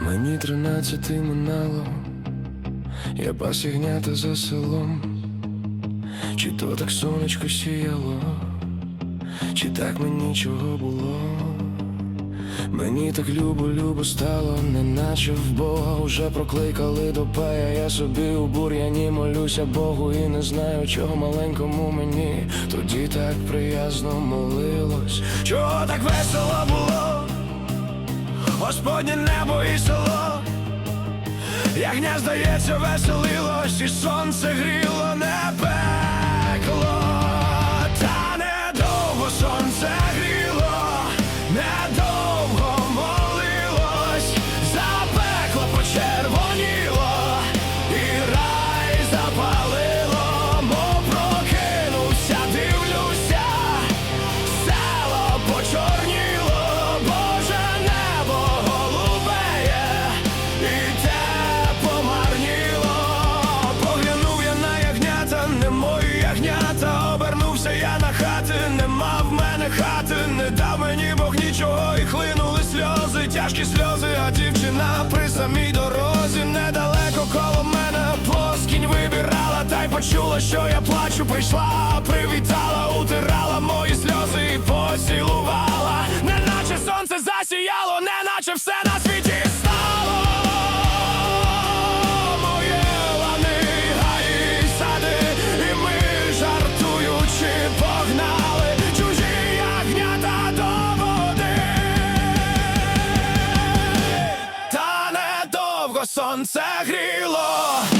Мені тринадцяти минало, я пас ягнята за селом, чи то так сонечко сіяло, чи так мені чого було. Мені так любо, любо стало, неначе в Бога вже прокликали до пая. Я собі у бур'яні молюся Богу і не знаю, чого маленькому мені тоді так приязно молилось. Чого так весело було? Господнє небо і село, Ягня, здається, веселилось, і сонце гріло, не пекло, та недовго сонце гріло, недовго почервоніло, і рай запалило, мов прокинувся, дивлюся, село почорніло, Боже небо голубеє, і те помарніло. Поглянув я на ягнята, не мої ягнята, обернувся я на хати, нема в мене хати, не дав мені Бог нічого, і хлинули сльози, тяжкі сльози, почула, що я плачу, прийшла, привітала, утирала мої сльози і поцілувала, неначе сонце засіяло, неначе все на світі стало. Моє гаї, сади, і ми жартуючи, погнали чужі ягнята до води. Та недовго сонце гріло.